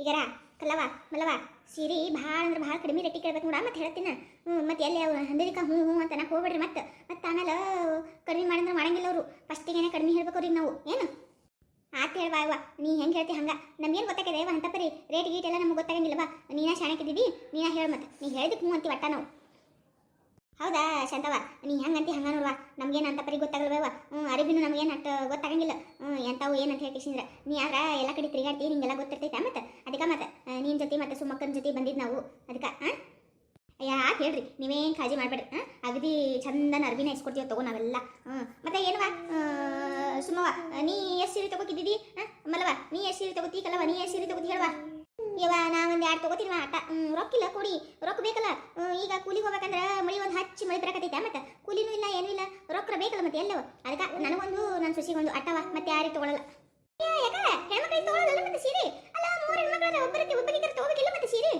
ಈಗಾರ ಕಲ್ಲವ ಮಲವ ಸೀರೆ ಭಾಳ ಅಂದ್ರೆ ಭಾಳ ಕಡಿಮೆ ರೇಟಿಗೆ ಕೇಳ್ಬೇಕು ನೋಡ, ಮತ್ತೆ ಹೇಳ್ತೀನಿ. ಹ್ಞೂ ಮತ್ತೆ ಎಲ್ಲಿ ಅವ್ರು ಹಂದಿರಿಕ ಹ್ಞೂ ಹ್ಞೂ ಅಂತ ನಾ ಹೋಗ್ಬೇಡ್ರಿ ಮತ್ತೆ. ಮತ್ತೆ ಆಮೇಲೆ ಕಡಿಮೆ ಮಾಡಿದ್ರೆ ಮಾಡಂಗಿಲ್ಲ ಅವರು. ಫಸ್ಟಿಗೆ ಕಡಿಮೆ ಹೇಳ್ಬೇಕು ಅವ್ರಿಗೆ ನಾವು. ಏನು? ಆತ ಹೇಳ್ವಾ ಅವ್ವ ನೀ ಹೆಂಗೆ ಹೇಳ್ತಿ ಹಂಗೆ? ನಮ್ಗೇನು ಗೊತ್ತಾಗಿದೆ ಅಂತ ಪರಿ ರೇಟ್ ಗೀಟ್ ಎಲ್ಲ ನಮ್ಗೆ ಗೊತ್ತಾಗಂಗಿಲ್ಲವಾ ನೀನಾ ಶಾಣಕ್ಕಿದ್ದೀವಿ ನೀನಾ ಹೇಳು ಮತ್ತೆ. ನೀ ಹೇಳಿದಕ್ಕೆ ಹ್ಞೂ ಅಂತೀವಿ ಅಟ್ಟ ನಾವು. ಹೌದಾ ಶಾಂತವ ನೀ ಹಂಗಂತಿ ಹಂಗ ನೋಡ್ವಾ ನಮ್ಗೇನು ಅಂತ ಪರಿ ಗೊತ್ತಾಗಲ್ವೇವ ಹ್ಞೂ ಅರಿಬಿನು ನಮ್ಗೇನು ಅಷ್ಟು ಗೊತ್ತಾಗಂಗಿಲ್ಲ. ಹ್ಞೂ ಎಂಥವು ಏನಂತ ಹೇಳ್ಕೇಶಿಂದ್ರೆ ನೀ ಯಾರ ಎಲ್ಲ ಕಡೆ ತಿರುಗಾಡ್ತಿ ನಿಂಗೆಲ್ಲ ಗೊತ್ತಿರ್ತೈತೆ ಮತ್ತೆ? ಅದಕ್ಕೆ ಮತ್ತೆ ನಿನ್ನ ಜೊತೆ ಮತ್ತೆ ಸುಮ್ಮಕ್ಕನ ಜೊತೆ ಬಂದಿದ್ದು ನಾವು. ಅದಕ್ಕೆ ಹಾಂ ಅಯ್ಯ, ಆತ್ ಹೇಳ್ರಿ, ನೀವೇನು ಕಾಳಜಿ ಮಾಡಬೇಡ್ರಿ ಹಾಂ ಅಗದಿ ಚಂದನ ಅರ್ಬಿನ ಇಸ್ಕೊಡ್ತೀವಿ ತಗೋ ನಾವೆಲ್ಲ. ಹ್ಞೂ ಮತ್ತೆ ಏನವ? ಸುಮ್ಮವ ನೀ ಎಷ್ಟು ಸೀರೆ ತಗೋತಿದ್ದೀವಿ ಹಾಂ ನೀ ಎಷ್ಟು ಸೀರೆ ತಗೋತಿ ನೀ ಎಷ್ಟು ಸೀರೆ ತಗೋತಿ ಹೇಳುವ? ಇವ ಒಂದು ಎರಡು ತೊಗೋತೀನಿ ಆಟ ರೊಕ್ಕಿಲ್ಲ ಕೊಡಿ. ರೊಕ್ಕ ಬೇಕಲ್ಲ. ಈಗ ಕೂಲಿಗೆ ಹೋಗ್ಬೇಕಂದ್ರೆ ಮಳಿ ಒಂದು ಹಚ್ಚಿ ಮಳಿ ಬರಕತ್ತೈತೆ ಮತ್ತೆ. ಕೂಲಿನೂ ಇಲ್ಲ, ಏನೂ ಇಲ್ಲ. ರೊಕ್ಕ ಬೇಕಲ್ಲ ಮತ್ತೆ ಎಲ್ಲವ? ಅದಕ್ಕೆ ನನಗೊಂದು ನನ್ನ ಸೊಸಿಗೊಂದು ಅಟ್ಟವ, ಮತ್ತೆ ಯಾರಿಗೆ ತಗೊಳಲ್ಲ. ಹೆಣ್ಮಕ್ಳಿಗೆ ತಗೊಳ್ಳೋದಲ್ಲ ಮತ್ತೆ ಸೀರೆ? ಅಲ್ಲ, ಮೂರು ಹೆಣ್ಮಕ್ಳ ಒಬ್ಬರಿಗೆ ಒಬ್ಬರಿಗೆ ತಗೋಬೇಕಿಲ್ಲ ಮತ್ತೆ ಸೀರೆ?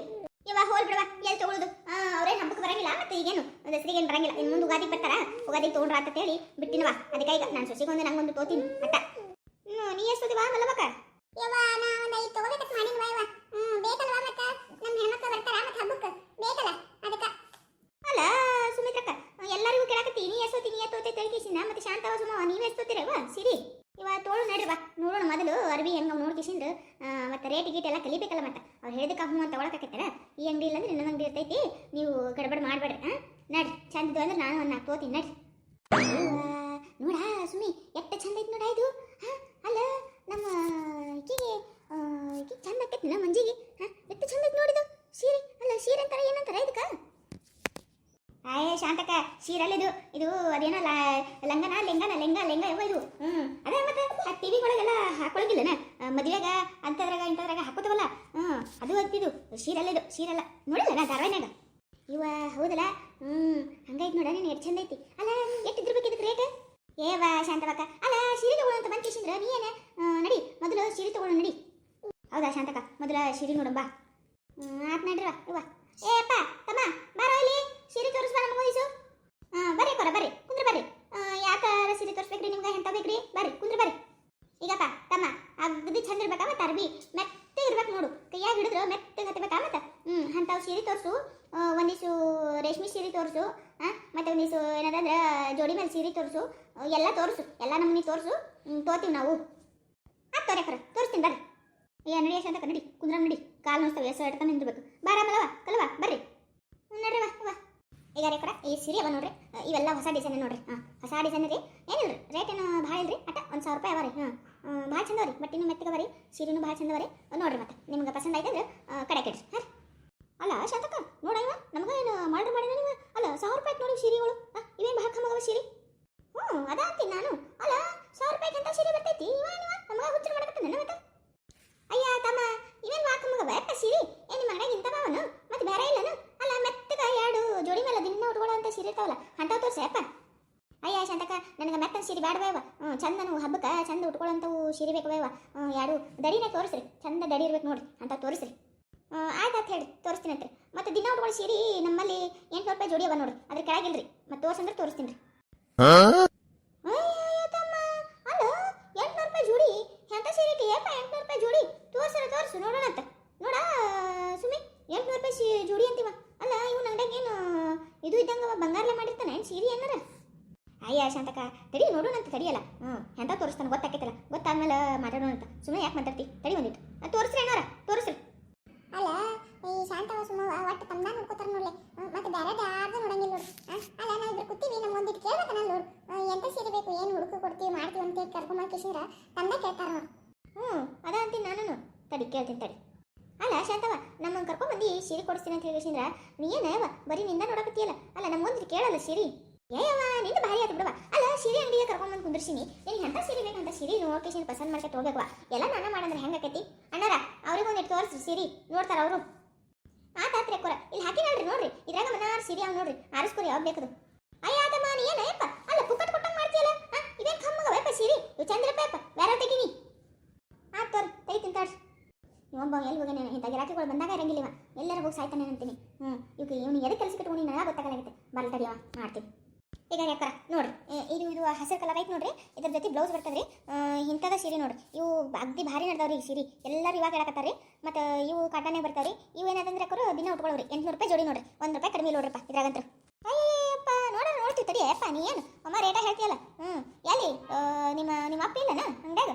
ಇವಾಗ ಹೋಲ್ ಬಿಡವ ಎಲ್ಲಿ ಆ ಅವ್ರೇನು ಹಬ್ಬಕ್ಕೆ ಬರಂಗಿಲ್ಲ, ಮತ್ತೆ ಈಗೇನು? ದಸರಿಗೆ ಬರಂಗಿಲ್ಲ. ಇನ್ನು ಮುಂದೆ ಉಗಾದಿಗೆ ಬರ್ತಾರ? ಉಗಾದಿಗೆ ತೊಗೊಂಡ್ರ ಅಂತ ಹೇಳಿ ಬಿಟ್ಟಿನವ ಅದಕ್ಕೆ ಈಗ ನಾನು ಸೊಸಿಗೊಂದು, ನಂಗೊಂದು ತೋತೀನಿ, ಅಟ್ಟ. ನೀ ಎಷ್ಟು ಯವ್ವ ನಾ ಯವ್ವ ನೀ ನೀ ಬಾ ನೋಡೋಣ ರೇಟ್ ಗೀಟ್ ಎಲ್ಲ ಕಲಿಬೇಕಲ್ಲ ಮತ್ತೆ? ಅವ್ರು ಹೇಳಿದಕ್ಕೆ ಹ್ಞೂ ಅಂತ ಒಳಕಾಕತ್ತಾರ ಈ ಅಂಗಡಿ ಇಲ್ಲ ಅಂದ್ರೆ ಇನ್ನೊಂದು ಅಂಗಡಿ ಇರ್ತೈತಿ. ನೀವು ಗಡಬಡ ಮಾಡಬೇಡ್ರಿ. ನಡ್ರಿ. ಚಂದ ಅಂದ್ರೆ ನಾನು ಒಂದು ನಾಲ್ಕು ನಡ್ರಿ. ನೋಡ ಸುಮಿ, ಎಷ್ಟ ಚಂದ ಐತಿ ನೋಡ ಇದು. ಹಾ? ಅಲ್ಲ ನಮ್ಮ ಈಕೆಗೆ ಈಕೆ ಚಂದ ಆಕೈತಿ ನಮ್ಮ ಮಂಜಿಗೆ. ಹಾಂ ಎಷ್ಟು ಚಂದ ಐತಿ ನೋಡಿದು. ಸೀರೆ, ಅಲ್ಲ ಸೀರೆ ಅಂತಾರ ಏನಂತಾರ ಇದಕ್ಕ? ಆಯೇ ಶಾಂತಕ ಸೀರಲ್ಲ ಇದು ಇದು ಅದೇನೋ ಲಂಗನ, ಲೆಂಗನ, ಲೆಂಗ ಲೆಂಗ ಯಾವ ಇದು ಹ್ಞೂ ಅದೇ ಮತ್ತೆ ಆ ಟಿವಿ ಒಳಗೆಲ್ಲ ಹಾಕೊಳಗಿಲ್ಲನ? ಮದುವೆಗ ಅಂಥದ್ರಾಗ ಇಂಥದ್ರಾಗ ಹಾಕೋತವಲ್ಲ? ಹ್ಞೂ ಅದು ಅಂತಿದು ಸೀರಲ್ಲ ಇದು, ಸೀರಲ್ಲ. ನೋಡಿಲ್ಲ ಧಾರಾವಾಹಿನಾಗ ಇವ, ಹೌದಲ್ಲ? ಹ್ಞೂ ಹಂಗೈತಿ ನೋಡ, ನೀನು ಎಷ್ಟು ಚಂದ ಐತಿ. ಅಲ್ಲ, ಎಷ್ಟು ಇದ್ರ ಬೇಕಿದ್ದಕ್ಕೆ ರೇಟ್? ಏವ ಶಾಂತವಕ್ಕ ಅಲ್ಲ, ಸೀರೆ ತಗೊಳ್ಳೋ ಅಂತ ಬಂದ್ ನೀ ಏನ? ನಡಿ, ಮೊದಲು ಸೀರೆ ತಗೊಳ್ಳೋ, ನಡಿ. ಹೌದಾ ಶಾಂತಕ ಮೊದಲ ಸೀರೆ ನೋಡಂಬಾ ಬಾ. ಆತ್ ನಡ್ರಿವ ಇವ ಏ, ಅಪ್ಪ, ತಮ್ಮ, ಬಾರೋ ಇಲ್ಲಿ? ಸೀರೆ ತೋರಿಸ್ ಬಾ ಓದಿಸು ಹಾಂ ಬರ್ರಿ ಕೊರ, ಬರ್ರಿ. ಕುಂದ್ರ ಬರ್ರಿ. ಯಾಕ ಸೀರೆ ತೋರಿಸ್ಬೇಕ್ರಿ ನಿಮ್ಗೆ? ಎಂತ ಬೇಕ್ರಿ? ಬರ್ರಿ, ಕುಂದ್ರ ಬರ್ರಿ. ಈಗಪ್ಪ, ತಮ್ಮ ಅಗ್ದಿ ಚಂದ ಇರ್ಬೇಕಾ ಮತ್ತೆ ಅರ್ಬಿ ಮೆತ್ತೆ ಇರ್ಬೇಕು ನೋಡು. ಕೈಯಾಗ ಹಿಡಿದ್ರು ಮೆತ್ತಗೆ ಹತ್ತಬೇಕಾಗತ್ತ ಹ್ಞೂ ಅಂಥವು ಸೀರೆ ತೋರಿಸು. ಒಂದಿಷ್ಟು ರೇಷ್ಮೆ ಸೀರೆ ತೋರಿಸು. ಹಾಂ ಮತ್ತೆ ಒಂದಿಷ್ಟು ಏನದಂದ್ರೆ, ಜೋಡಿ ಮೇಲೆ ಸೀರೆ ತೋರಿಸು. ಎಲ್ಲ ತೋರಿಸು. ಎಲ್ಲ ನಮ್ಮನೆ ತೋರಿಸು. ತೋತೀವಿ ನಾವು. ಹಾಂ ತೋರೆ ಕರ ತೋರಿಸ್ತೀನಿ ಬರ್ರಿ. ಏ, ನಡಿ ಎಷ್ಟು ಅಂತ ನಡಿ. ಕುಂದ್ರ ನಡಿ. ಕಾಲು ನೋಡ್ತಾವೆ ಎಸ್ ಇಟ್ಕೊಂಡು ನಿಂದಿರ್ಬೇಕು ಬಾರ ಮಲವ ಕಲ್ವಾ, ಬರ್ರಿ. ನೋಡ್ರಿ ವಾ ವಾ ಈಗ ರೇಖರ ಈ ಸೀರೆ ಅವ ನೋಡ್ರಿ. ಇವೆಲ್ಲ ಹೊಸ ಡಿಸೈನ್ ನೋಡ್ರಿ. ಹಾಂ ಹೊಸ ಡಿಸೈನ್ ರೀ. ಏನಿಲ್ರಿ? ರೇಟ್ ಏನು ಭಾಳ ಇಲ್ರಿ? ಅಟ, ಒಂದು ಸಾವಿರ ರೂಪಾಯಿ ಅವ ರೀ. ಹಾಂ ಭಾಳ ಚಂದ ರೀ ಬಟ್ಟಿನೂ ಮೆತ್ತಗೆ ಬರೀ ಸೀರೆನೂ ಭಾಳ ಚಂದ ಬರೀ ನೋಡ್ರಿ ಮತ್ತೆ. ನಿಮ್ಗೆ ಪಸಂದ್ ಆಯ್ತು ಅಂದ್ರೆ ಕಡೆ ಕೆಡ್ರಿ ಹಾಂ ಅಲ್ಲ, ಶಾಂತಕ್ಕ, ನೋಡ ನಮ್ಗೆ ಏನು ಮಾಡ್ರಿ ಮಾಡಿನ ನೀವು? ಅಲ್ಲ, ಸಾವಿರ ರೂಪಾಯಿ ನೋಡಿ ಸೀರೆಗಳು. ಇವೇನು ಭಾಳ ಕಮ್ಮಗವ ಸೀರೆ? ಹ್ಞೂ ಅದ ಅಂತೀನಿ ನಾನು. ಅಲ್ಲ, ಸಾವಿರ ರೂಪಾಯಿ ಅಂತ ಸೀರೆ ಬರ್ತೈತಿ? ಇವ ಇವ ನಮ್ಗೆ ಹುಚ್ಚರು ಮಾಡಕತ್ತ ನನ್ನ ಮತ್ತೆ ಅಯ್ಯ ತಮ್ಮ ಇವೇನು ವಾಕ ಮಗ ಬೇಕ ಸೀರೆ ಏನು ನಿಮ್ಮ ಮನೆಯಾಗ ಇಂಥ ಬಾವನು ಮತ್ತೆ ಬೇರೆ ಇಲ್ಲನು ಅಲ್ಲ ಮೆತ್ತಗ ಎರಡು ಜೋಡಿ ಮೇಲೆ ದಿನ ಉಟ್ಕೊಳ್ಳೋ ಅಂತ ಸೀರೆ ಇರ್ತಾವಲ್ಲ ಅಂಥವು ತೋರ್ಸಪ್ಪ ಅಯ್ಯ ಶಾಂತಕ ಸೀರೆ ಬೇಡವೇವ ಹ್ಞೂ ಚಂದನು ಹಬ್ಬಕ್ಕೆ ಚಂದ ಉಟ್ಕೊಳ್ಳೋಂಥವು ಸೀರೆ ಬೇಕವೇವ ಬೇವ ಯಾರು ದಡಿನೇ ತೋರಿಸ್ರಿ. ಚಂದ ದಡಿ ಇರ್ಬೇಕು ನೋಡ್ರಿ ಅಂತ ತೋರಿಸ್ರಿ. ಆಯ್ತು ಅಂತ ಹೇಳಿ ತೋರಿಸ್ತೀನಿ ಅಂತ್ರಿ. ಮತ್ತೆ ದಿನ ಉಟ್ಕೊಳ್ಳೋ ಸೀರೆ ನಮ್ಮಲ್ಲಿ ಎಂಟುನೂರು ರೂಪಾಯಿ ಜೋಡಿ ಅವ ನೋಡ್ರಿ ಅದ್ರ ಕೆಳಗಿಲ್ರಿ. ಮತ್ತೆ ತೋರ್ಸಂದ್ರೆ ತೋರಿಸ್ತೀನಿ ರೀ. ಅಲ್ಲ ಎಂಟ್ನೂರು ರೂಪಾಯಿ ಜೋಡಿ ಎಂತ ಸೀರೆ ಏಪ ಎಂಟ್ನೂರು ರೂಪಾಯಿ ಜೋಡಿ? ತೋರ್ಸರ ತೋರ್ಸು ನೋಡೋಣ ಅಂತ. ನೋಡ ಸುಮಿ ಎಂಟ್ನೂರು ರೂಪಾಯಿ ಸೀ ಜೋಡಿ ಅಂತೀವ. ಅಲ್ಲ ಇವ್ನ ಅಂಗಡಿಯಾಗ ಏನು ಇದು ಇದ್ದಂಗ ಬಂಗಾರಲೆ ಮಾಡಿರ್ತಾನೆ ಸೀರೆ ಏನಾರ? ಅಯ್ಯ ಶಾಂತಕ ತಡಿ ನೋಡೋಣ ಅಂತ ತಡಿಯಲ್ಲ. ಹ್ಞೂ ಎಂತ ತೋರಿಸ್ತಾನೆ ಗೊತ್ತಾಕೈತಲ್ಲ ಗೊತ್ತಾದ್ಮೇಲೆ ಮಾತಾಡೋಣ ಅಂತ. ಸುಮ್ಮನೆ ಯಾಕೆ ಮಾತಾಡ್ತಿ? ತಡಿ ಬಂದಿತ್ತು ಅದು ತೋರಿಸ್ರಿ ಏನಾರ ತೋರಿಸ್ರಿ. ಅಲ್ಲ ಈ ಶಾಂತವ ಸುಮ್ಮ ಒಟ್ಟು ತಮ್ಮದಾಗ ನೋಡ್ಕೋತಾರ ನೋಡ್ಲೆ. ಮತ್ತೆ ಬೇರೆ ಯಾರ್ದು ನೋಡಂಗಿಲ್ಲ ನೋಡು. ಅಲ್ಲ ನಾವು ಇಬ್ರು ಕೂತೀವಿ ನಮ್ಮ ಒಂದಿಟ್ಟು ನಾನು ನೋಡು. ಎಂತ ಸೀರೆ ಬೇಕು ಏನು ಹುಡುಕು ಕೊಡ್ತೀವಿ ಮಾಡ್ತೀವಿ ಅಂತ ಹೇಳಿ ಕರ್ಕೊಂಡ್ ಕಿಶಿಂದ್ರ ತಂದೆ ಕೇಳ್ತಾರ ನೋಡು. ಹ್ಞೂ ಅದ ಅಂತೀನಿ ನಾನು ತಡಿ ಕೇಳ್ತೀನಿ ತಡಿ. ಅಲ್ಲ ಶಾಂತವ ನಮ್ಮನ್ನು ಕರ್ಕೊಂಬಂದು ಸೀರೆ ಕೊಡಿಸ್ತೀನಿ ಅಂತ ಹೇಳಿಸಿದ್ರ ನೀ ಏನವ ಬರೀ ನಿಂದ ನೋಡಕತ್ತೀಯಲ್ಲ? ಅಲ್ಲ ನಮ್ಗೊಂದಿಟ್ಟು ಕೇಳಲ್ಲ ಸೀರೆ? ಏಯವ್ವ ನಿಂದು ಭಾರಿ ಆಯ್ತು ಬಿಡವ ಅಲ್ಲ ಸೀರೆ ಅಂಗಡಿಗೆ ಕರ್ಕೊಂಬಂದು ಕುಂದಿರ್ಸಿನಿ. ನಿನಗೆ ಎಂಥ ಸೀರೆ ಬೇಕಂತ ಸೀರೆ ನೋಡ್ಕೇಶನ್ ಪಸಂದ್ ಮಾಡ್ಕೊತ ಹೋಗ್ಬೇಕು ಎಲ್ಲ ನಾನ ಮಾಡಂದ್ರೆ ಹೆಂಗಾಕೈತಿ ಅಣ್ಣಾರ ಅವ್ರಿಗೆ ಒಂದಿಟ್ಟು ತೋರಿಸ್ರಿ ಸೀರೆ. ನೋಡ್ತಾರ ಅವರು. ಆತಾತ್ರಿ ಕೊರ ಇಲ್ಲಿ ಹಾಕಿ ನೋಡ್ರಿ ನೋಡ್ರಿ. ಇದ್ರಾಗ ಮನಾರ್ ಸೀರೆ ಅವ್ ನೋಡ್ರಿ. ಆರಿಸ್ಕೊರಿ ಯಾವ ಬೇಕದು. ಅಯ್ಯ ಅದಮ್ಮ ನೀ ಏನಯ್ಯಪ್ಪ ಅಲ್ಲ ಪುಕ್ಕಟ್ ಕೊಟ್ಟಂಗೆ ಮಾಡ್ತೀಯಲ್ಲ? ಆ, ಇದೇನ್ ಕಮ್ಮಗವಪ್ಪ ಸೀರೆ? ಇವು ಚಂದ್ರಪ್ಪಯಪ್ಪ ಬೇರೆ ತೆಗಿನಿ. ಆತ್ ತೋರಿ ತೈ ತೋರ್ಸಿ ಇವೊಬ್ಬ ಎಲ್ಲಿ ಹೋಗಿ ಇಂಥ ಗಿರಾಕಿಗಳು ಬಂದಾಗ ಇರಂಗಿಲ್ಲ ಎಲ್ಲರೂ ಹೋಗಿ ಸಾಯ್ತಾನೆ ಅಂತೀನಿ. ಹ್ಞೂ ಇವ್ಗೆ ಇವನು ಎದಕ್ಕೆ ಕೆಲಸ ಇಟ್ಕೊಂಡು ನನಗೆ ಗೊತ್ತಾಗಲಾಗುತ್ತೆ ಬರಲ್ ತಡಿಯವ ಮಾಡ್ತೀನಿ. ಈಗ ಹಾಕಾರ ನೋಡ್ರಿ ಇದು ಇದು ಹಸಿರು ಕಲರ್ ಐತೆ ನೋಡ್ರಿ, ಇದ್ರ ಜೊತೆ ಬ್ಲೌಸ್ ಬರ್ತದ್ರಿ. ಇಂಥದ ಸೀರೆ ನೋಡ್ರಿ. ಇವು ಅಗ್ದಿ ಭಾರಿ ನಡ್ದಾವ್ರಿ ಈ ಸೀರೆ. ಎಲ್ಲರೂ ಇವಾಗ ಹೇಳಕತ್ತಾರಿ ಮತ್ತು ಇವು ಕಾಟನೇ ಬರ್ತಾವ್ರಿ. ಇವು ಏನದಂದ್ರೆ ಅಕ್ಕರು ದಿನ ಉಟ್ಕೊಳ್ಳೋರಿ ಎಂಟ್ನೂರು ರೂಪಾಯಿ ಜೋಡಿ ನೋಡ್ರಿ. ಒಂದು ರೂಪಾಯಿ ಕಡಿಮೆ ನೋಡ್ರಪ್ಪ ಇದ್ರಾಗಂತ್ರ. ಅಯ್ಯಪ್ಪ ನೋಡ ನೋಡ್ತೀವಿ ತಡಿ. ಅಪ್ಪ ನೀ ಏನು ಅಮ್ಮ ರೇಟ ಹೇಳ್ತೀಯಲ್ಲ. ಹ್ಞೂ ಎಲ್ಲಿ? ನಿಮ್ಮ ನಿಮ್ಮ ಅಪ್ಪ ಇಲ್ಲನಾ? ಹಂಗಾಗ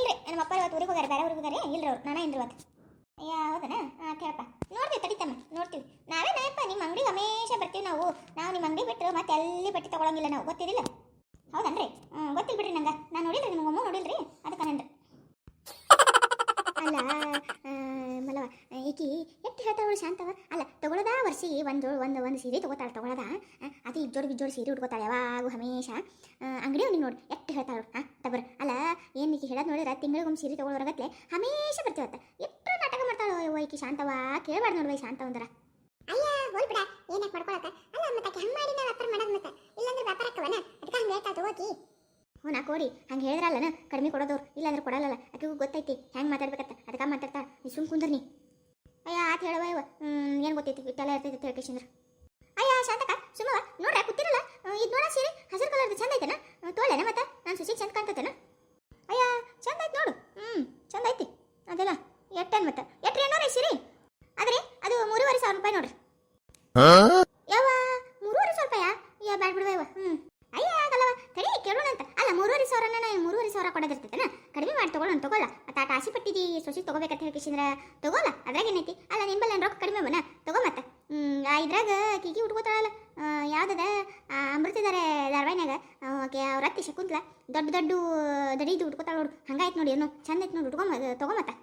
ಇಲ್ರಿ, ನಮ್ಮ ಅಪ್ಪ ಇವತ್ತು ಊರಿಗೆ ಹೋಗಾರೆ ಬೇರೆ ಊರಿಗೆ ಹೋಗಾರೆ ಇಲ್ರಿ ಅವ್ರು. ನಾನು ಇಂದ್ರಿ ಇವತ್ತು? ಅಯ್ಯ, ಹೌದನಾ? ಹಾಂ ಕೇಳಪ್ಪ. ನೋಡ್ತೀವಿ ತಡಿತಮ್ಮ ನೋಡ್ತೀವಿ. ನಾವೇ ನಾಯಪ್ಪ, ನಿಮ್ಮ ಅಂಗಡಿಗೆ ಹಮೇಶ ಬರ್ತೀವಿ ನಾವು. ನಾವು ನಿಮ್ಮ ಅಂಗಡಿ ಬಿಟ್ಟರು ಮತ್ತೆ ಎಲ್ಲಿ ಬಟ್ಟೆ ತೊಗೊಳಂಗಿಲ್ಲ ನಾವು, ಗೊತ್ತಿದಿಲ್ಲ? ಹೌದನ್ರಿ? ಹ್ಞೂ ಗೊತ್ತಿಲ್ಲ ಬಿಡ್ರಿ ನಂಗೆ. ನಾನು ನೋಡಿಲ್ರಿ ನಿಮ್ಗೆ ನೋಡಿಲ್ರಿ? ಅದಕ್ಕೆ ನಂದು. ಅಲ್ಲ ಮಲವ, ಈಕಿ ಎಷ್ಟು ಹೇಳ್ತಾವಳು ಶಾಂತವ? ಅಲ್ಲ ತಗೊಳ್ಳೋದ ವರ್ಷಿ ಒಂದು ಒಂದು ಒಂದು ಸೀರೆ ತಗೋತಾಳೆ ತಗೊಳ್ಳೋದ ಅದು ಇಜ್ಜೋಡು ಬಿಜ್ಜೋಡು ಸೀರೆ ಉಟ್ಕೋತಾಳೆ ಯಾವಾಗೂ ಹಮೇಶ. ಅಂಗಡಿ ಅವ್ನಿಗೆ ನೋಡಿ, ಎಷ್ಟು ಹೇಳ್ತಾಳು ಹಾಂ ತಗೋರ. ಅಲ್ಲ, ಏನು ಈಕಿ ಹೇಳೋದು ನೋಡಿದ್ರೆ, ತಿಂಗಳಿಗೊಮ್ಮೆ ಸೀರೆ ತಗೊಳ್ಳೋರಗತ್ಲೆ ಹಮೇಶ ಬರ್ತೀವತ್ತ. ಎಷ್ಟು ನಾಟಕ ಮಾಡ್ತಾಳು ವೈಕಿ ಶಾಂತವ ಕೇಳಬಾರ್ದು ನೋಡಿ ಶಾಂತ ಒಂದರ ಅಯ್ಯ ಹೋಲ್ ಬಿಡ ಏನಕ್ಕೆ ಮಾಡ್ಕೊಳಕ? ಅಲ್ಲ, ಮತ್ತೆ ಹಂಗ್ ಮಾಡಿ ನಾ ವ್ಯಾಪಾರ ಮಾಡೋದು ಮತ್ತೆ? ಇಲ್ಲಾಂದ್ರೆ ವ್ಯಾಪಾರ ಆಕ್ಕವನ ಅದಕ್ಕೆ ಹಂಗೆ ಹೇಳ್ತಾ ತಗೋಕಿ ಹ್ಞೂ, ನಾ ಕೋರಿ. ಹಂಗೆ ಹೇಳಿದ್ರಲ್ಲನ? ಕಡಿಮೆ ಕೊಡೋದವ್ರು. ಇಲ್ಲಾಂದ್ರೆ ಕೊಡಲ್ಲಲ್ಲ. ಆಕೆಗೂ ಗೊತ್ತೈತಿ. ಹೆಂಗೆ ಮಾತಾಡ್ಬೇಕತ್ತ ಅದಕ್ಕೆ ಮಾತಾಡ್ತಾ. ನೀ ಸುಮ್ ಕುಂದ್ರಿ ಅಯ್ಯ, ಆತ ಹೇಳವ ಇವ. ಏನು ಗೊತ್ತೈತಿ? ಇಟ್ಟೆಲ್ಲ ಇರ್ತೈತಿ ಅಂತ ಹೇಳ್ಕೇಶಂದ್ರ ಅಯ್ಯ ಶಾಂತಕ ಸುಮ್ಮವ ನೋಡ್ರ ಕೂತಿರಲ್ಲ ಇದು ನೋಡ ಸೀರೆ. ಹಸಿರು ಕಲರ್ದು ಚಂದ ಐತೆನ? ತೋಳೆನ ಮತ್ತೆ? ನಾನು ಸುಸಿ ಚಂದ ಕಾಣ್ತೈತೆನ ಅಯ್ಯ ಚಂದ ಐತಿ ನೋಡು ಹ್ಞೂ ಚಂದ ಐತಿ ಅದೆಲ್ಲ ಎಟ್ಟನ್ ಮತ್ತೆ ಎಟ್ರಿ ಏನೋ ಸೀರೆ ಆದ್ರೆ ಅದು ಮೂರುವರೆ ಸಾವಿರ ರೂಪಾಯಿ ನೋಡ್ರಿ ಯಾವ ಮೂರುವರೆ ಸಾವಿರ ರೂಪಾಯ ಯಾ ಬ್ಯಾಡ್ ಬಿಡುವ ಇವ ಹ್ಞೂ ಅಯ್ಯ ಆಗಲ್ಲವ ತಡಿ ಕೇಳೋಣ ಅಂತ ಅಲ್ಲ ಮೂರುವರೆ ಸಾವಿರನ ನಾನು ಮೂರುವರೆ ಸಾವಿರ ಕೊಡೋದಿರ್ತೈತೇನ? ಕಡಿಮೆ ಮಾಡಿ ತಗೊಳ್ಳೋಣ ತಗೋಲ್ಲ ಮತ್ತೆ ಆಟ ಆಸೆ ಪಟ್ಟಿದಿ ಸೊಸಿ ತೊಗೋಬೇಕಂತ ಹೇಳ್ಕಿಸಿದ್ರ ತಗೋಲ್ಲ ಅದ್ರಾಗ ಏನೈತಿ? ಅಲ್ಲ ನಿನ್ ಬಲ್ಲ ರೊಕ್ಕ ಕಡಿಮೆ ಅವನ ತಗೋ ಮತ್ತೆ. ಆ ಇದ್ರಾಗ ಕಿಗಿ ಉಟ್ಕೋತಾಳಲ್ಲ ಆ, ಯಾವ್ದದ? ಆ, ಅಮೃತಿದಾರೆ ಧಾರವಾಹಿನ್ಯಾಗ. ಆಕೆ ಅವ್ರ ಅತ್ತಿ ಶಕುಂತಲ. ದೊಡ್ಡ ದೊಡ್ಡ ದಡಿದು ಉಟ್ಕೋತಾಳ ನೋಡು. ಹಂಗಾಯ್ತು ನೋಡಿ ಏನು. ಚಂದ ಐತೆ ನೋಡಿ ಉಟ್ಕೊ ತಗೋ ಹೌದಾ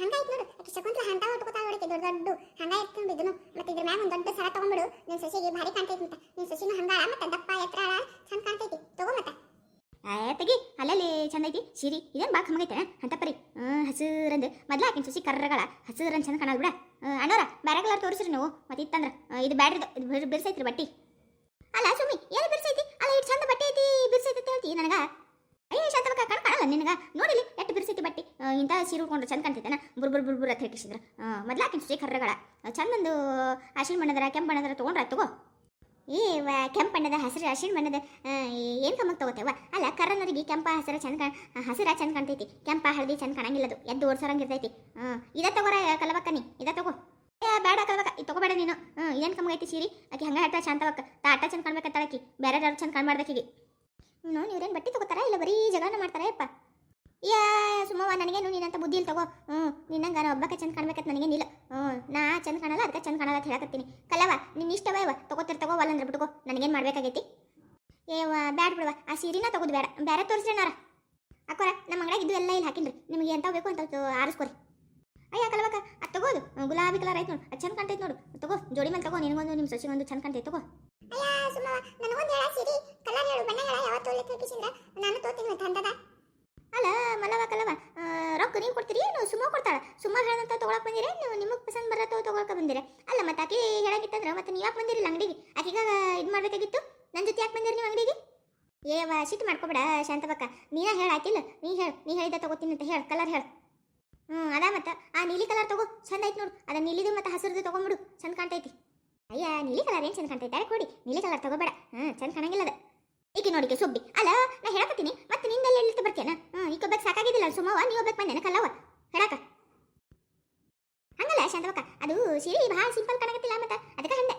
ಹಂಗಾಯ್ತು ನೋಡು. ಶಕುಂತ್ಲ ಹಂತ ಉಟ್ಕೋತಾಳ ನೋಡಿ ದೊಡ್ಡ ದೊಡ್ಡ. ಹಂಗ ನೋಡಿ ಇದನ್ನು. ಮತ್ತೆ ಇದ್ರ ಮ್ಯಾಗ ಒಂದು ದೊಡ್ಡ ಸರ ತಗೊಂಡ್ಬಿಡು. ನಿನ್ ಸೊಸೆಗೆ ಭಾರಿ ಕಾಣ್ತೈತಿ ಅಂತ ನಿನ್ ಸೊಸಿನೂ ಹಂಗಾಳ. ಮತ್ತೆ ದಪ್ಪ ಎತ್ತರ ಚಂದ ಕಾಣ್ತೈತಿ. ತಗೋ ಮತ್ತೆ. ಆಯ ತೆಗಿ ಅಲ್ಲಲ್ಲಿ ಚಂದ ಐತಿ ಸಿರಿ ಇದೇನು ಬಾ ಕಮ್ಮಗೈತೆ ಅಂತಪ್ಪರಿ ಹಸಿರಂದು ಮೊದ್ಲು ಹಾಕಿನ ಸುಸಿ ಕರ್ರಗಳ ಹಸಿರನ್ ಚಂದ ಕಾಣಲ್ ಬಿಡ. ಆ, ಅಣ್ಣವ್ರ ಬೇರೆ ಕಲರ್ ತೋರಿಸ್ರಿ ನೀವು. ಮತ್ತೆ ಇತ್ತಂದ್ರ ಇದು ಬ್ಯಾಡ್ರಿದು ಬಿರ್ಸೈತ್ರಿ ಬಟ್ಟಿ. ಅಲ್ಲ ಸುಮ್ಮಿ ಏನು ಬಿರ್ಸೈತಿ? ಅಲ್ಲ ಇಟ್ಟು ಚಂದ ಬಟ್ಟೆ ಐತಿ ಬಿರ್ಸೈತಿ ಅಂತ ಹೇಳ್ತಿ ನನಗ. ಅಯ್ಯ ಶಾಂತವಕ್ಕ ಕಣ್ ಕಾಣಲ್ಲ ನಿನಗ? ನೋಡಿಲಿ ಎಷ್ಟು ಬಿರ್ಸೈತಿ ಬಟ್ಟಿ. ಇಂಥ ಸೀರೆ ಉಳ್ಕೊಂಡ್ರೆ ಚಂದ ಕಾಣ್ತೈತೆನ? ಬುರ್ ಬುರ್ ಬುರ್ ಬುರ್ ಅಂತ ಹೇಳ್ಕಿಸಿದ್ರ ಮೊದ್ಲಾಕಿನ ಸುಸಿ ಕರ್ರಗಳ. ಚಂದಂದು ಹಸಿರು ಬಣ್ಣದರ ಕೆಂಪು ಬಣ್ಣದರ ತೊಗೊಂಡ್ರ ತಗೋ. ಏ ಕೆಂಪಣ್ಣದ ಕೆಂಪು ಬಣ್ಣದ ಹಸಿರು ಬಣ್ಣದ ಏನು ಕಮ್ಮಕ್ಕೆ ತಗೋತೇವ ಅಲ್ಲ ಕರ್ರನವರಿಗೆ ಕೆಂಪ ಹಸಿರ ಚಂದ ಕಾಣ ಹಸಿರ ಚಂದ ಕಾಣ್ತೈತಿ. ಕೆಂಪ, ಹಳದಿ ಚಂದ ಕಾಣಂಗಿಲ್ಲದು. ಎದ್ದು ಓಡ್ಸೋರಂಗೆ ಇರ್ತೈತಿ. ಹಾಂ ಇದ ತಗೋರ, ಕಲವಕ್ಕ ನೀ. ಇದ ತಗೋ. ಏ, ಬೇಡ ಕಲವಕ್ಕ, ಇದು ತಗೋಬೇಡ ನೀನು. ಹ್ಞೂ ಏನು ಕಮ್ಮಗೈತಿ ಸೀರಿ? ಆಕಿ ಹಂಗೆ ಹೇಳ್ತಾ ಶಾಂತವಕ್ಕ. ತಾಟ ಚಂದ ಕಾಣ್ಬೇಕಂತ ಆಕಿ. ಬೇರೆ ಯಾರು ಚಂದ ಕಾಣ್ಬಾರ್ದಕ್ಕಿಗೆ ಹ್ಞೂ ಇವ್ರೇನು ಬಟ್ಟೆ ತಗೋತಾರ? ಇಲ್ಲ ಬರೀ ಜಗಳನ ಮಾಡ್ತಾರ, ಯಪ್ಪ. ಯಾ ಸುಮ್ಮವ ನನಗೇನು ನೀನಂತ ಬುದ್ಧಿ ಇಲ್ಲ ತಗೋ. ಹ್ಞೂ ನಿನ್ನಂಗ ನಾನು ಒಬ್ಬಕ್ಕೆ ಚಂದ ಕಾಣ್ಬೇಕಂತ ನನಗೇನಿಲ್ಲ ಹ್ಞೂ ನಾ ಚಂದ ಕಾಣಲ್ಲ, ಅದಕ್ಕೆ ಚಂದ ಕಾಣಲ್ಲ ಅಂತ ಹೇಳಕತ್ತೀನಿ. ಕಲವ ನಿನ್ನ ಇಷ್ಟವ ಇವ ತಗೋತಿರ್ ತಗೋ ಅಲ್ಲ ಅಂದ್ರೆ ಬಿಟ್ಕೋ. ನನಗೇನು ಮಾಡ್ಬೇಕಾಗೈತಿ? ಏವ ಬ್ಯಾಡ ಬಿಡವ ಆ ಸೀರಿನ ತಗೋದು ಬೇಡ ಬೇರೆ ತೋರ್ಸೇನಾರ ನಾರ ಅಕ್ಕೋರ, ನಮ್ಮ ಅಂಗಡಿಯಾಗ ಇದು ಎಲ್ಲ ಇಲ್ಲಿ ಹಾಕಿನ್ರಿ. ನಿಮಗೆ ಎಂತ ಬೇಕು ಅಂತ ಆರಿಸ್ಕೊರಿ. ಅಯ್ಯ ಕಲವಕ್ಕ ಅದು ತಗೋದು. ಗುಲಾಬಿ ಕಲರ್ ಆಯ್ತು ನೋಡು. ಅದು ಚಂದ ಕಾಣ್ತೈತೆ ನೋಡು. ತಗೋ, ಜೋಡಿ ಮೇಲೆ ತಗೋ, ನಿನಗೊಂದು ನಿಮ್ಮ ಸೊಸಿಗೊಂದು ಚಂದ ಕಾಣ್ತೈತೆ ತಗೋ. ಅಯ್ಯ ಸುಮ್ಮ ನನಗೊಂದು ಹೇಳ ಸಿರಿ. ಕಲರ್ ಹೇಳು ಬಣ್ಣ ಹೇಳ ಯಾವತ್ತು ಒಳ್ಳೆ ತೋರಿಸಿದ್ರ ನಾನು ತೋತೀನಿ ಮತ್ತೆ ಹಂದದ ಅಲ್ಲ ಮಲ್ಲವ ಕಲವ ರೊಕ್ಕ ನೀವು ಕೊಡ್ತೀರಿ? ನೀವು ಸುಮ್ಮ ಕೊಡ್ತಾಳೆ? ಸುಮ್ಮ ಹೇಳಂತ ತೊಗೊಳಕ್ ಬಂದಿರೇ? ನೀವು ನಿಮಗೆ ಪಸಂದ್ ಬರತ್ತೋ ತೊಗೊಳಕ ಬಂದಿರೇ? ಅಲ್ಲ ಮತ್ತೆ ಆಕೆ ಹೇಳಾಗಿತ್ತಂದ್ರೆ ಮತ್ತೆ ನೀವು ಯಾಕೆ ಬಂದಿರಿಲ್ಲ ಅಂಗಡಿಗೆ? ಆಕೆಗ ಇದು ಮಾಡ್ಬೇಕಾಗಿತ್ತು? ನನ್ನ ಜೊತೆ ಯಾಕೆ ಬಂದಿರಿ ನೀವು ಅಂಗಡಿಗೆ? ಏವ ಸಿಟ್ಟು ಮಾಡ್ಕೊಬೇಡ, ಶಾಂತಬಕ್ಕ. ನೀನ ಹೇಳ ಹಾಕಿಲ್ಲ ನೀ ಹೇಳ, ನೀ ಹೇಳಿದ ತಗೋತೀನಿ ಅಂತ ಹೇಳ, ಕಲರ್ ಹೇಳ. ಹ್ಞೂ ಅದ ಮತ್ತೆ. ಆ, ನೀಲಿ ಕಲರ್ ತಗೋ, ಚಂದ ಐತಿ ನೋಡು. ಅದ ನೀಲಿದು ಮತ್ತೆ ಹಸಿರುದು ತಗೊಂಬಿಡು ಚಂದ ಕಾಣ್ತೈತಿ. ಅಯ್ಯ, ನೀಲಿ ಕಲರ್ ಏನು ಚಂದ ಕಾಣ್ತೈತೆ? ಕೊಡಿ. ನೀಲಿ ಕಲರ್ ತಗೋಬೇಡ. ಹ್ಞೂ ಚಂದ ಕಾಣಂಗಿಲ್ಲ ಅದ. ಈಕೆ ನೋಡಿಕೆ ಸುಬ್ಬಿ. ಅಲ್ಲ ನಾ ಹೇಳಕತ್ತೀನಿ ಒಬ್ಬಕ್ಕೆ ಸಾಕಾಗಿದ್ದಿಲ್ಲ ಸುಮಾವ ನೀ ಒಬ್ಬಕ್ಕೆ ಮನೆ ಕಲ್ಲವ ಹೇಳಾಕ ಹಂಗಲ್ಲ ಶಾಂತವಕ್ಕ. ಅದು ಸೀರೆ ಭಾಳ ಸಿಂಪಲ್ ಕಾಣಕತ್ತಿಲ್ಲ ಮತ್ತೆ. ಅದಕ್ಕೆ ಹಂದೆ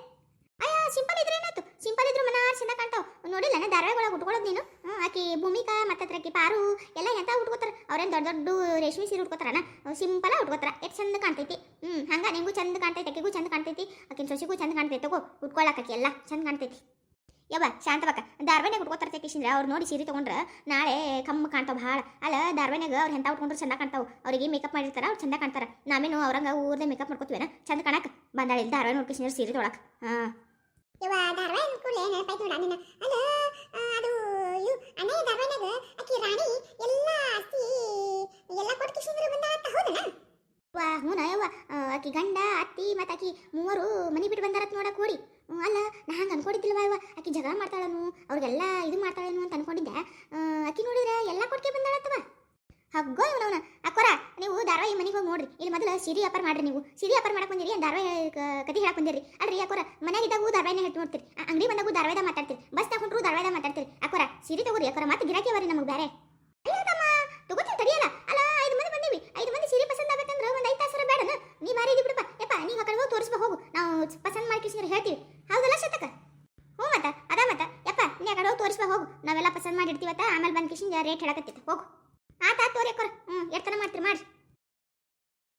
ಅಯ್ಯ, ಸಿಂಪಲ್ ಇದ್ರೆ ಏನಾಯ್ತು? ಸಿಂಪಲ್ ಇದ್ರು ಮನ ಚಂದ ಕಾಣ್ತಾವ. ನೋಡಿಲ್ಲ ನಾನು ಧಾರಾವಾಹಿಗೊಳಗೆ ಉಟ್ಕೊಳ್ಳೋದು ನೀನು? ಆಕಿ ಭೂಮಿಕಾ ಮತ್ತೆ ಆಕಿ ಪಾರು, ಎಲ್ಲ ಎಂತ ಉಟ್ಕೋತಾರ? ಅವ್ರೇನು ದೊಡ್ಡ ದೊಡ್ಡ ರೇಷ್ಮೆ ಸೀರೆ ಉಟ್ಕೋತಾರನ? ಸಿಂಪಲ್ ಉಟ್ಕೋತಾರ. ಎಷ್ಟು ಚಂದ ಕಾಣ್ತೈತಿ. ಹ್ಞೂ ಹಂಗ ನಿಂಗೂ ಚಂದ ಕಾಣ್ತೈತಿ ಅಕ್ಕಿಗೂ ಚಂದ ಕಾಣ್ತೈತಿ, ಆಕಿನ ಸೊಸಿಗೂ ಚಂದ ಕಾಣ್ತೈತಿ. ತಗೋ ಉಟ್ಕೊಳ್ಳಾಕಿ ಎಲ್ಲ. ಚಂದ ಕಾಣ್ತೈತಿ. ಯವ್ವ ಶಾಂತವಕ್ಕ ಧಾರವಾಹಿನಾಗ ಉಟ್ಕೋತಾರ ಕಿಶಿಂದ್ರೆ ಅವ್ರು ನೋಡಿ ಸೀರೆ ತೊಗೊಂಡ್ರೆ ನಾಳೆ ಕಮ್ಮ ಕಾಣ್ತಾವ ಭಾಳ. ಅಲ್ಲ ಧಾರವಾಹಿನಾಗ ಅವ್ರು ಎಂತ ಉಟ್ಕೊಂಡ್ರು ಚಂದ ಕಾಣ್ತಾವ. ಅವ್ರಿಗೆ ಮೇಕಪ್ ಮಾಡಿರ್ತಾರ ಅವ್ರು ಚಂದ ಕಾಣ್ತಾರ. ನಾವೇನು ಅವ್ರಂಗ ಊರ್ದೆ ಮೇಕಪ್ ಮಾಡ್ಕೋತೀವೇನ? ಚಂದ ಕಾಣಕ್ಕೆ ಬಂದಾಳೆ ಇಲ್ಲಿ ನೋಡಿ ನೋಡ್ಕಿಸಿದ್ರೆ ಸೀರೆ ತೊಳಕ್. ಹಾಂ. ಯವ್ವ ಧಾರವಾಹಿ ಕೂಡಲೇ ನೆನಪಾಯ್ತು ನೋಡ ನಿನ್ನ. ಅಲ್ಲ ಅದು ಇವು ಅಣ್ಣ ಆಕಿ ರಾಣಿ ಎಲ್ಲ ಆಸ್ತಿ ಎಲ್ಲ ಕೊಟ್ಟು ಕಿಶಂದ್ರ ಬಂದ ಅಂತ ಹೌದನ? ವಾ ಹ್ಞೂನ ಯವ್ವ ಆಕಿ ಗಂಡ ಅತ್ತಿ ಮತ್ತು ಆಕಿ ಮೂವರು ಮನಿ ಬಿಟ್ಟು ಬಂದಾರತ್ ನೋಡಕ್ ಓಡಿ. ಹ್ಞೂ ಅಲ್ಲ ನಾ ಹಂಗೆ ಅನ್ಕೊಂಡಿದ್ದಿಲ್ವ ಇವ? ಆಕಿ ಜಗಳ ಮಾಡ್ತಾಳನು, ಅವ್ರಿಗೆಲ್ಲ ಇದು ಮಾಡ್ತಾಳೇನು ಅಂತ ಅನ್ಕೊಂಡಿದ್ದೆ. ಆಕಿ ನೋಡಿದ್ರೆ ಎಲ್ಲ ಕೊಡ್ಕೆ ಬಂದಾಳತ್ತವ. ಹಗ್ಗೋ ಇವನವನ. ಅಕ್ಕೋರ ನೀವು ಧಾರಾವಾಹಿ ಮನೆ ಮನೆಗೆ ಹೋಗಿ ನೋಡ್ರಿ. ಇಲ್ಲಿ ಮೊದಲು ಸಿರಿ ವ್ಯಾಪಾರ ಮಾಡ್ರಿ ನೀವು. ಸಿರಿ ವ್ಯಾಪಾರ ಮಾಡಕ್ ಬಂದಿರಿ ಧಾರಾವಾಹಿ ಕತೆ ಹೇಳಕ್ ಬಂದಿರಿ? ಅಲ್ರಿ ಯಾಕೋರ ಮನೆಗಿದ್ದಾಗೂ ಧಾರವಾಹಿನ ಹೇಳ್ತು ನೋಡ್ತೀರಿ. ಅಂಗಡಿ ಬಂದಾಗೂ ಧಾರವಾಹಿದ ಮಾತಾಡ್ತೀರಿ. ಬಸ್ ತಗೊಂಡ್ರು ಧಾರವಾಹಿದ ಮಾತಾಡ್ತೀರಿ. ಅಕೋರ ಸಿರಿ ತಗೋರಿ ಅಕ್ಕೋರ ಮತ್ತೆ ಗಿರಾಕಿ ಅವರಿ ನಮಗೆ ಬೇರೆ ಅಯ್ಯೋ ತಮ್ಮ ತಗೋತೀನಿ ತಡಿಯಲ್ಲ ಅಲ್ಲ ಐದು ಮಂದಿ ಬಂದೀವಿ ಐದು ಮಂದಿ ಸೀರೆ ಪಸಂದ್ ಆಗ್ಬೇಕಂದ್ರೆ ಒಂದು ಐದು ತಾಸರ ಬೇಡನ ನೀ ಬಾರಿ ಇದಿ ಬಿಡಪ್ಪ ಯಪ್ಪ ನೀವು ಆ ಕಡೆ ಹೋಗಿ ತೋರಿಸ್ಬಾ ಹೋಗು ನಾವು ಪಸಂದ್ ಮಾಡಿ ಕಿಸಿದ್ರೆ ಹೇಳ್ತೀವಿ ಹೌದಲ್ಲ ಶತಕ ಹ್ಞೂ ಮತ್ತ ಅದ ಮತ್ತ ಯಪ್ಪ ನೀ ಆ ಕಡೆ ಹೋಗಿ ತೋರಿಸ್ಬಾ ಹೋಗು ನಾವೆಲ್ಲ ಪಸಂದ್ ಮಾಡಿರ್ತೀವತ್ತ ಆಮೇಲೆ ಬಂದು ಕಿಶಿಂದ ರೇಟ್ ಹೇಳಕತ್ತೈತೆ ಹೋಗು.